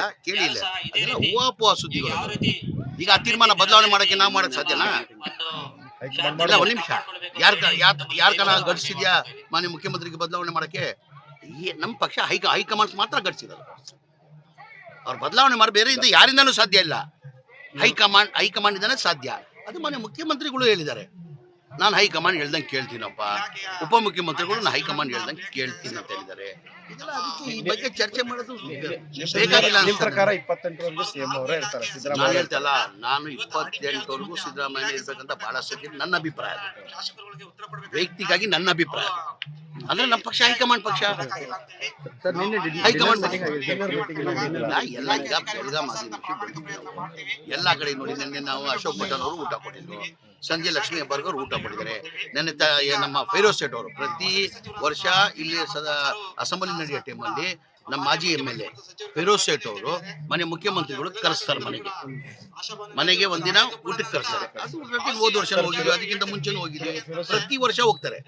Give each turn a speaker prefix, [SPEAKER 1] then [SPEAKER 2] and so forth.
[SPEAKER 1] ಇಲ್ಲ ಕೇಳಿ ಇಲ್ಲ ಅದೆಲ್ಲ ಹೂವಾಪುವ ಸುದ್ದಿಗಳು. ಈಗ ಆ ತೀರ್ಮಾನ ಬದಲಾವಣೆ ಮಾಡಕ್ಕೆ ನಾವು ಮಾಡಕ್ ಸಾಧ್ಯನಾ ಇಲ್ಲ ಒಂದ್ ನಿಮಿಷ. ಯಾರ ಯಾರ ಯಾರ್ಕನ ಗಡಿಸಿದ್ಯಾ? ಮಾನ್ಯ ಮುಖ್ಯಮಂತ್ರಿಗೆ ಬದಲಾವಣೆ ಮಾಡಕ್ಕೆ ಈ- ನಮ್ಮ ಪಕ್ಷ ಹೈಕ ಹೈಕಮಾಂಡ್ಸ್ ಮಾತ್ರ ಗಡಿಸಿರೋದು. ಅವ್ರು ಬದಲಾವಣೆ ಮಾಡಿ ಇಂದ ಯಾರಿಂದನೂ ಸಾಧ್ಯ ಇಲ್ಲ. ಹೈಕಮಾಂಡ್ ಹೈಕಮಾಂಡ್ ಇಂದಾನೆ ಸಾಧ್ಯ. ಅದು ಮಾನ್ಯ ಮುಖ್ಯಮಂತ್ರಿಗಳು ಹೇಳಿದ್ದಾರೆ. ನಾನು ಹೈಕಮಾಂಡ್ ಹೇಳ್ದಂಗೆ ಕೇಳ್ತೀನಪ್ಪ. ಉಪಮುಖ್ಯಮಂತ್ರಿಗಳು ನಾನು ಹೈಕಮಾಂಡ್ ಹೇಳ್ದಂಗೆ ಕೇಳ್ತೀನಿ ಅಂತ ಹೇಳಿದ್ದಾರೆ. ಇದೆಲ್ಲ ಅದಕ್ಕೆ ಈ ಬಗ್ಗೆ ಚರ್ಚೆ ಮಾಡೋದು ಬೇಕಾಗಿಲ್ಲ
[SPEAKER 2] ನಿಮ್
[SPEAKER 1] ಅನ್ಸ್ತದೆ.
[SPEAKER 2] ಪ್ರಕಾರ ಇಪ್ಪತ್ತೆಂಟರವರೆಗೂ ಸಿಎಂ ಅವರೇ ಇರ್ತಾರೆ
[SPEAKER 1] ನಾನು
[SPEAKER 2] ಸಿದ್ದರಾಮಯ್ಯ
[SPEAKER 1] ಹೇಳ್ತಲ್ಲ ನಾನು ಇಪ್ಪತ್ತೆಂಟವರೆಗೂ ಸಿದ್ದರಾಮಯ್ಯ ಇರ್ಬೇಕಂತ ಬಹಳ ಸತಿ ನನ್ನ ಅಭಿಪ್ರಾಯ ವ್ಯಕ್ತಿಗಾಗಿ ನನ್ನ ಅಭಿಪ್ರಾಯ ಅಂದ್ರೆ ನಮ್ಮ ಪಕ್ಷ ಹೈಕಮಾಂಡ್ ಪಕ್ಷ. ಹೈಕಮಾಂಡ್ ಪಕ್ಷ. ಎಲ್ಲ ಈಗ ಎಲ್ಲ ಕಡೆ ನೋಡಿ ನಿನ್ನೆ ನಾವು ಅಶೋಕ್ ಭಟ್ಟನ್ ಅವರು ಊಟ ಕೊಟ್ಟಿದ್ರು ಸಂಜೆ ಲಕ್ಷ್ಮೀ ಅವರು ಊಟ ಕೊಟ್ಟಿದ್ದಾರೆ. ನೆನ್ನೆ ತ ನಮ್ಮ ಫೈರೋಸ್ ಸೇಟ್ ಅವರು ಪ್ರತಿ ವರ್ಷ ಇಲ್ಲಿ ಸದಾ ಅಸೆಂಬ್ಲಿ ನಡೆಯೋ ಟೈಮಲ್ಲಿ ನಮ್ಮ ಮಾಜಿ M L A Feroz Sait ಅವರು ಮನೆ ಮುಖ್ಯಮಂತ್ರಿಗಳು ಕರೆಸ್ತಾರೆ ಮನೆಗೆ. ಮನೆಗೆ ಒಂದಿನ ಊಟಕ್ಕೆ ಕರೆಸ್ತಾರೆ. ಅದು ಪ್ರತಿ ಹೋದ ವರ್ಷ ಹೋಗಿದ್ವಿ ಅದಕ್ಕಿಂತ ಮುಂಚೆನೂ ಹೋಗಿದ್ವಿ ಪ್ರತಿ ವರ್ಷ ಹೋಗ್ತಾರೆ.